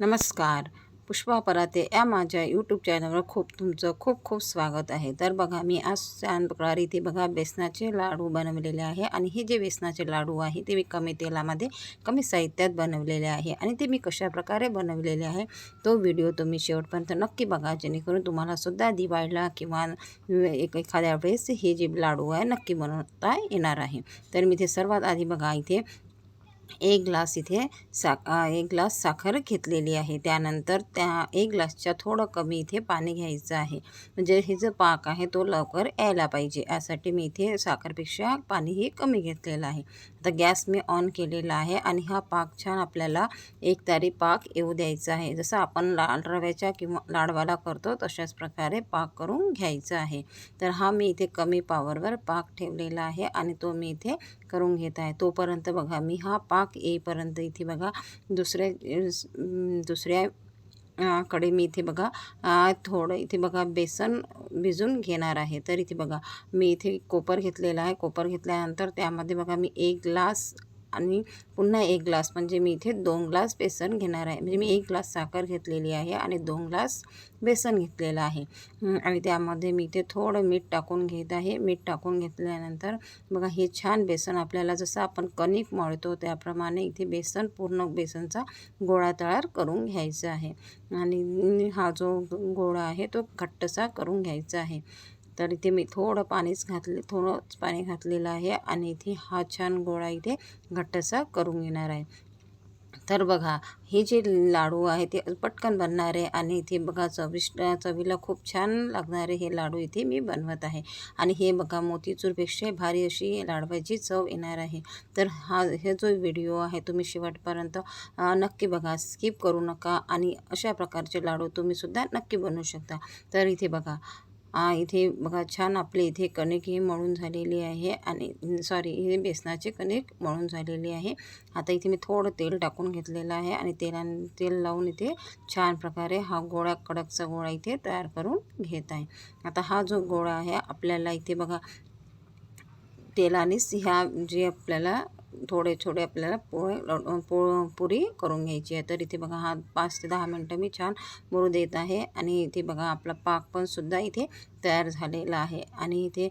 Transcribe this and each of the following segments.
नमस्कार. पुष्पा पराते या माझ्या यूट्यूब चॅनलवर खूप तुमचं खूप खूप स्वागत आहे. तर बघा मी आज छान प्रकारे इथे बघा बेसनाचे लाडू बनवलेले आहे आणि हे जे बेसनाचे लाडू आहे ते मी कमी तेलामध्ये कमी साहित्यात बनवलेले आहे आणि ते मी कशाप्रकारे बनवलेले आहे तो व्हिडिओ तुम्ही शेवटपर्यंत नक्की बघा. जेणेकरून तुम्हालासुद्धा दिवाळीला किंवा एक एखाद्या वेळेस हे जे लाडू आहे नक्की बनवता येणार आहे. तर मी ते सर्वात आधी बघा इथे एक ग्लास इथे सा एक ग्लास साखर घेतलेली आहे. त्यानंतर त्या एक ग्लासच्या थोडं कमी इथे पाणी घ्यायचं आहे. म्हणजे हे जो पाक आहे तो लवकर यायला पाहिजे. यासाठी मी इथे साखरपेक्षा पाणीही कमी घेतलेलं आहे. आता गॅस मी ऑन केलेला आहे आणि हा पाक छान आपल्याला एक तारी पाक येऊ द्यायचा आहे. जसं आपण लाल रव्याच्या किंवा लाडवाला करतो तशाच प्रकारे पाक करून घ्यायचा आहे. तर हा मी इथे कमी पावरवर पाक ठेवलेला आहे आणि तो मी इथे करून घेत आहे. तोपर्यंत बघा मी हा पाक येईपर्यंत इथे बघा दुसऱ्या दुसऱ्या कडे मी इथे बघा थोडं इथे बघा बेसन भिजून घेणार आहे. तर इथे बघा मी इथे कोपर घेतलेला आहे. कोपर घेतल्यानंतर त्यामध्ये बघा मी एक ग्लास आणि पुन्हा एक ग्लास म्हणजे मी इथे दोन ग्लास बेसन घेणार आहे. म्हणजे मी एक ग्लास साखर घेतलेली आहे आणि दोन ग्लास बेसन घेतलेलं आहे. आणि त्यामध्ये मी इथे थोडं मीठ टाकून घेत आहे. मीठ टाकून घेतल्यानंतर बघा हे छान बेसन आपल्याला जसं आपण कणिक मळतो त्याप्रमाणे इथे बेसन पूर्ण बेसनचा गोळा तयार करून घ्यायचा आहे. आणि हा जो गोळा आहे तो घट्टसा करून घ्यायचा आहे. तर इथे मी थोडं पाणीच घातले थोडंच पाणी घातलेलं आहे आणि इथे हा छान गोळा इथे घट्टसा करून घेणार आहे. तर बघा हे जे लाडू आहे ते पटकन बनणारे आणि इथे बघा चविष्ट चवीला खूप छान लागणारे हे लाडू इथे मी बनवत आहे. आणि हे बघा मोतीचूरपेक्षा भारी अशी लाडवाची चव येणार आहे. तर हा हे जो व्हिडिओ आहे तुम्ही शेवटपर्यंत नक्की बघा स्किप करू नका आणि अशा प्रकारचे लाडू तुम्हीसुद्धा नक्की बनवू शकता. तर इथे बघा इथे बघा छान आपले इथे कणिक ही मळून झालेली आहे आणि सॉरी हे बेसनाचे कणिक मळून झालेली आहे. आता इथे मी थोडं तेल टाकून घेतलेलं आहे आणि तेला तेल लावून इथे छान प्रकारे हा गोळा कडकचा गोळा इथे तयार करून घेत आहे. आता हा जो गोळा आहे आपल्याला इथे बघा तेलानेच ह्या जे आपल्याला थोडे थोडे आपल्याला पोळे पो पुरी करून घ्यायची आहे. तर इथे बघा हा पाच ते दहा मिनटं मी छान मुरू देत आहे. आणि इथे बघा आपला पाक पण सुद्धा इथे तयार झालेला आहे. आणि इथे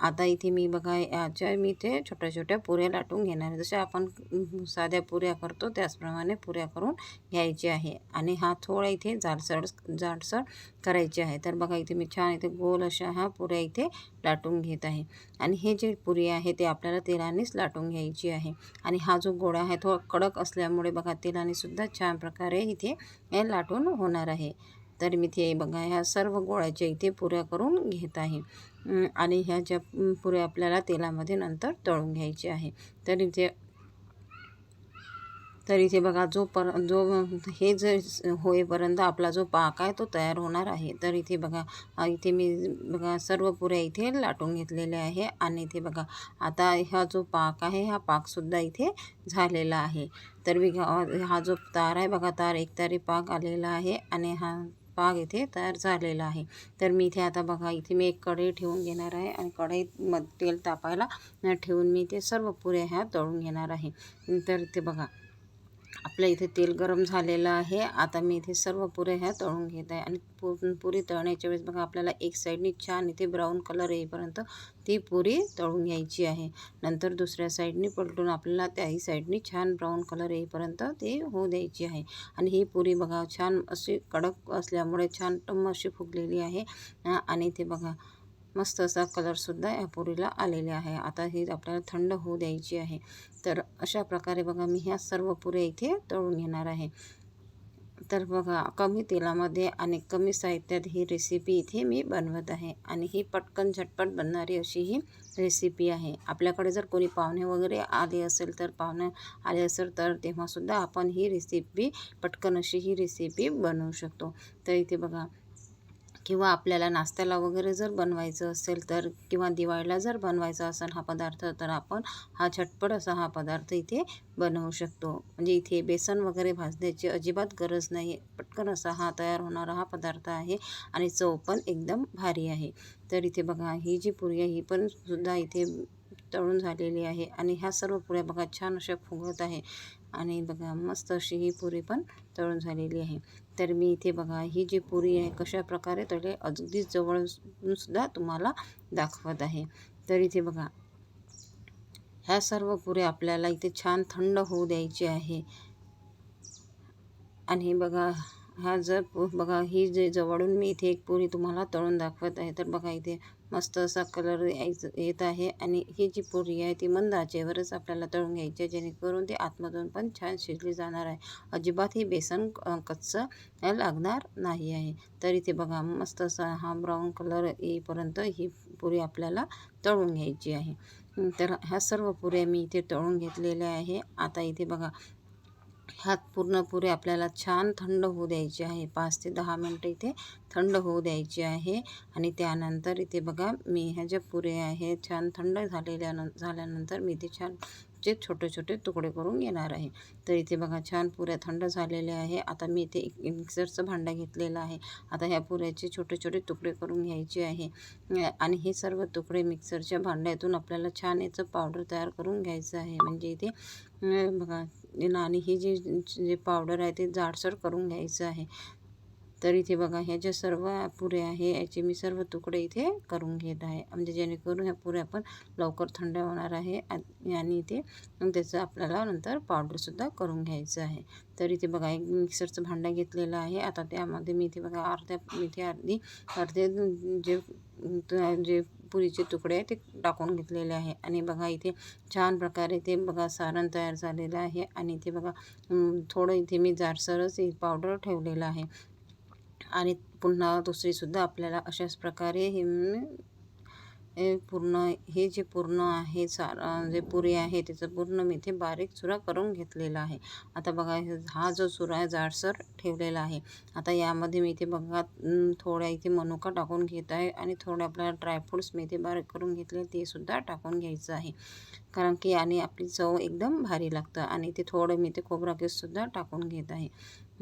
आता इथे मी बघा याच्या मी इथे छोट्या छोट्या पुऱ्या लाटून घेणार आहे. जशा आपण साध्या पुऱ्या करतो त्याचप्रमाणे पुऱ्या करून घ्यायची आहे. आणि हा थोडा इथे जाडसर जाडसर करायचे आहे. तर बघा इथे मी छान इथे गोल अशा ह्या पुऱ्या इथे लाटून घेत आहे. आणि हे जे पुरी आहे ते आपल्याला तेलानेच लाटून घ्यायची आहे. आणि हा जो गोळा आहे तो कडक असल्यामुळे बघा तेलानेसुद्धा छान प्रकारे इथे लाटून होणार आहे. तर मी ते बघा ह्या सर्व गोळ्याच्या इथे पुऱ्या करून घेत आहे. आणि ह्या ज्या पुऱ्या आपल्याला तेलामध्ये नंतर तळून घ्यायची आहे. तर इथे तर इथे बघा जो पर जो हे जर होईपर्यंत आपला जो पाक आहे तो तयार होणार आहे. तर इथे बघा इथे मी बघा सर्व पुऱ्या इथे लाटून घेतलेल्या आहे. आणि इथे बघा आता हा जो पाक आहे हा पाकसुद्धा इथे झालेला आहे. तर मी हा जो तार आहे बघा तार एक तारी पाक आलेला आहे आणि हा पाक इथे तयार झालेला आहे. तर मी इथे आता बघा इथे मी एक कढई ठेवून घेणार आहे आणि कढईत मग तेल तापायला ठेवून मी ते सर्व पुऱ्या ह्या तळून घेणार आहे. तर इथे बघा आपल्या इथे तेल गरम झालेलं आहे. आता मी इथे सर्व पुऱ्या ह्या तळून घेत आहे. आणि पु पुरी तळण्याच्या वेळेस बघा आपल्याला एक साईडनी छान इथे ब्राऊन कलर येईपर्यंत ती पुरी तळून घ्यायची आहे. नंतर दुसऱ्या साईडनी पलटून आपल्याला त्याही साईडनी छान ब्राऊन कलर येईपर्यंत ते होऊ द्यायची आहे. आणि ही पुरी बघा छान अशी कडक असल्यामुळे छान टम्म अशी फुगलेली आहे. आणि ते बघा मस्त असा कलरसुद्धा या पुरीला आलेले आहे. आता ही आपल्याला थंड होऊ द्यायची आहे. तर अशा प्रकारे बघा मी ह्या सर्व पुऱ्या इथे तळून घेणार आहे. तर बघा कमी तेलामध्ये आणि कमी साहित्यात ही रेसिपी इथे मी बनवत आहे. आणि ही पटकन झटपट बनणारी अशी ही रेसिपी आहे. आपल्याकडे जर कोणी पाहुणे वगैरे आले असेल तर पाहुणे आले असेल तर तेव्हासुद्धा आपण ही रेसिपी पटकन अशी ही रेसिपी बनवू शकतो. तर इथे बघा किंवा आपल्याला नाश्त्याला वगैरे जर बनवायचं असेल तर किंवा दिवाळीला जर बनवायचा असेल हा पदार्थ तर आपण हा झटपट असा हा पदार्थ इथे बनवू शकतो. म्हणजे इथे बेसन वगैरे भाजण्याची अजिबात गरज नाही पटकन असा हा तयार होणारा हा पदार्थ आहे आणि चव पण एकदम भारी आहे. तर इथे बघा ही जी पुरी आहे ही पण सुद्धा इथे तळून झालेली आहे आणि ह्या सर्व पुऱ्या बघा छान अशा फुगत आहे आणि बघा मस्त अशी ही पुरी पण तळून झालेली आहे. तर मी इथे बघा ही जी पुरी आहे कशा प्रकारे तळे अगदीच जवळून सुद्धा तुम्हाला दाखवत आहे. तर इथे बघा ह्या सर्व पुऱ्या आपल्याला इथे छान थंड होऊ द्यायची आहे. आणि बघा हा जर पु बघा ही जे जवळून मी इथे एक पुरी तुम्हाला तळून दाखवत आहे तर बघा इथे मस्त असा कलर यायचं येत आहे. आणि ही जी पुरी आहे ती मंद आचेवरच आपल्याला तळून घ्यायची आहे जेणेकरून ती आतमधून पण छान शिजली जाणार आहे. अजिबात ही बेसन कच्चं लागणार नाही आहे. तर इथे बघा मस्त असा हा ब्राऊन कलर येईपर्यंत ही पुरी आपल्याला तळून घ्यायची आहे. तर ह्या सर्व पुऱ्या मी इथे तळून घेतलेल्या आहे. आता इथे बघा ह्यात पूर्ण पुरे आपल्याला छान थंड होऊ द्यायची आहे. पाच ते दहा मिनटं इथे थंड होऊ द्यायची आहे. आणि त्यानंतर इथे बघा मी ह्या ज्या पुरे आहे छान थंड झालेल्या झाल्यानंतर मी इथे छान जे छोटे छोटे तुकडे करून घेणार आहे. तर इथे बघा छान पुऱ्या थंड झालेल्या आहे. आता मी इथे एक मिक्सरचं भांडं घेतलेलं आहे. आता ह्या पुऱ्याचे छोटे छोटे तुकडे करून घ्यायचे आहे. आणि हे सर्व तुकडे मिक्सरच्या भांड्यातून आपल्याला छान याचं पावडर तयार करून घ्यायचं आहे. म्हणजे इथे बघा आणि ही जी जे पावडर आहे ते जाडसर करून घ्यायचं आहे. तर इथे बघा ह्या ज्या सर्व पुऱ्या आहे याचे मी सर्व तुकडे इथे करून घेत आहे. म्हणजे जेणेकरून ह्या पुऱ्या पण लवकर थंड होणार आहे आणि इथे त्याचं आपल्याला नंतर पावडरसुद्धा करून घ्यायचं आहे. तर इथे बघा एक मिक्सरचं भांडं घेतलेलं आहे. आता त्यामध्ये मी इथे बघा अर्ध्या इथे अर्धी अर्धे जे जे पुरीचे तुकडे ते टाकून घेतलेले आहे. आणि बघा इथे छान प्रकारे ते बघा सारण तयार झालेलं आहे. आणि इथे बघा थोडं इथे मी जाडसरच पावडर ठेवलेलं आहे. आणि पुन्हा दुसरीसुद्धा आपल्याला अशाच प्रकारे हे पूर्ण हे जे पूर्ण आहे सार जे पुरी आहे त्याचं पूर्ण मी इथे बारीक चुरा करून घेतलेला आहे. आता बघा हा जो चुरा आहे जाडसर ठेवलेला आहे. आता यामध्ये मी इथे बघा थोड्या इथे मनुका टाकून घेत आहे आणि थोडे आपल्याला ड्रायफ्रूट्स मी इथे बारीक करून घेतले ते सुद्धा टाकून घ्यायचं आहे. कारण की आणि आपली चव एकदम भारी लागतं आणि ते थोडं मी ते खोबरा केससुद्धा टाकून घेत आहे.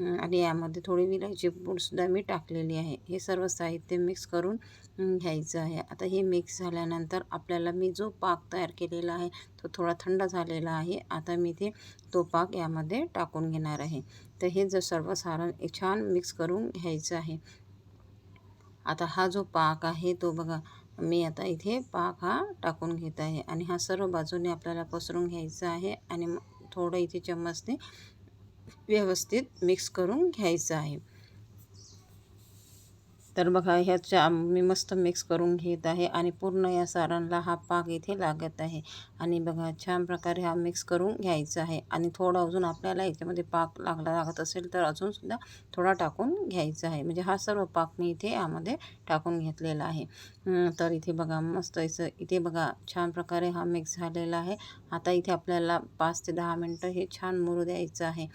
आणि यामध्ये थोडी विलायची पूडसुद्धा मी टाकलेली आहे. हे सर्व साहित्य मिक्स करून घ्यायचं आहे. आता हे मिक्स झाल्यानंतर आपल्याला मी जो पाक तयार केलेला आहे तो थोडा थंड झालेला आहे. आता मी ते तो पाक यामध्ये टाकून घेणार आहे. तर हे जर सर्व सारण छान मिक्स करून घ्यायचं आहे. आता हा जो पाक आहे तो बघा मी आता इथे पाक हा टाकून घेत आहे. आणि हा सर्व बाजूने आपल्याला पसरून घ्यायचा आहे. आणि थोडं इथे चम्मचने व्यवस्थित मिक्स करून घ्यायचं आहे. तर बघा ह्याच्या मी मस्त मिक्स करून घेत आहे आणि पूर्ण या सारांना हा पाक इथे लागत आहे. आणि बघा छान प्रकारे हा मिक्स करून घ्यायचा आहे. आणि थोडा अजून आपल्याला याच्यामध्ये पाक लागला लागत असेल तर अजूनसुद्धा थोडा टाकून घ्यायचा आहे. म्हणजे हा सर्व पाक मी इथे यामध्ये टाकून घेतलेला आहे. तर इथे बघा मस्त असं इथे बघा छान प्रकारे हा मिक्स झालेला आहे. आता इथे आपल्याला पाच ते दहा मिनटं हे छान मुरू द्यायचं आहे.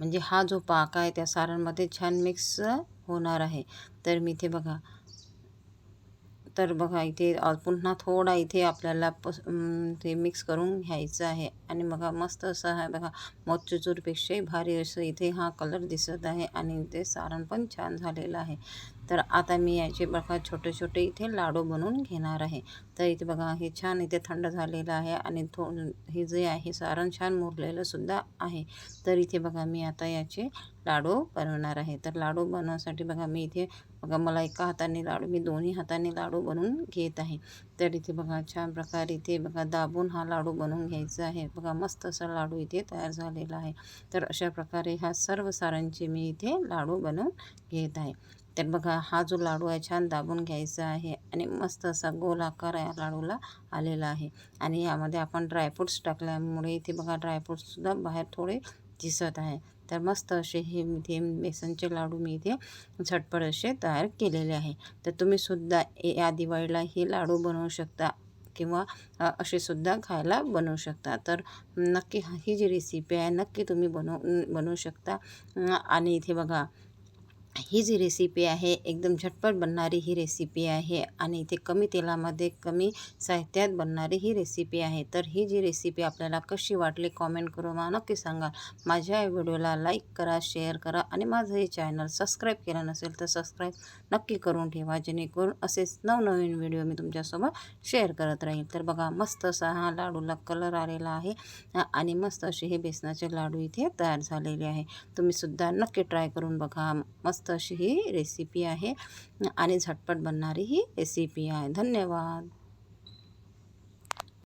म्हणजे हा जो पाक आहे त्या सारांमध्ये छान मिक्स होणार आहे. तर मी इथे बघा. तर बघा इथे पुन्हा थोडा इथे आपल्याला पस ते मिक्स करून घ्यायचं आहे. आणि बघा मस्त असं आहे बघा. मोतीचूरपेक्षाही भारी असं इथे हा कलर दिसत आहे. आणि इथे सारण पण छान झालेलं आहे. तर आता मी याचे बघा छोटे छोटे इथे लाडू बनवून घेणार आहे. तर इथे बघा हे छान इथे थंड झालेलं आहे आणि थो हे जे आहे सारण छान मुरलेलंसुद्धा आहे. तर इथे बघा मी आता याचे लाडू बनवणार आहे. तर लाडू बनवण्यासाठी बघा मी इथे बघा मला एका हाताने लाडू मी दोन्ही हाताने लाडू बनवून घेत आहे. तर इथे बघा छान प्रकारे इथे बघा दाबून हा लाडू बनवून घ्यायचा आहे. बघा मस्त असा लाडू इथे तयार झालेला आहे. तर अशा प्रकारे ह्या सर्व सारांचे मी इथे लाडू बनवून घेत आहे. तर बघा हा जो लाडू आहे छान दाबून घ्यायचा आहे आणि मस्त असा गोल आकार या लाडूला आलेला आहे. आणि यामध्ये आपण ड्रायफ्रूट्स टाकल्यामुळे इथे बघा ड्रायफ्रूट्ससुद्धा बाहेर थोडे दिसत आहे. तर मस्त असे हे इथे बेसनचे लाडू मी इथे झटपट असे तयार केलेले आहे. तर तुम्हीसुद्धा या दिवाळीला हे लाडू बनवू शकता किंवा असे सुद्धा खायला बनवू शकता. तर नक्की ही जी रेसिपी आहे नक्की तुम्ही बनव बनवू शकता. आणि इथे बघा ही जी रेसिपी आहे एकदम झटपट बनणारी ही रेसिपी आहे आणि इथे कमी तेलामध्ये कमी साहित्यात बनणारी ही रेसिपी आहे. तर ही जी रेसिपी आपल्याला कशी वाटली कॉमेंट करून मला नक्की सांगा. माझ्या या व्हिडिओला लाईक करा शेअर करा आणि माझं हे चॅनल सबस्क्राईब केलं नसेल तर सबस्क्राईब नक्की करून ठेवा जेणेकरून असेच नवनवीन व्हिडिओ मी तुमच्यासोबत शेअर करत राहील. तर बघा मस्त असा हा लाडूला कलर आलेला आहे आणि मस्त असे हे बेसनाचे लाडू इथे तयार झालेले आहे. तुम्हीसुद्धा नक्की ट्राय करून बघा. मस्त मस्त अशी ही रेसिपी आहे. आणि झटपट बनणारी ही रेसिपी आहे. धन्यवाद.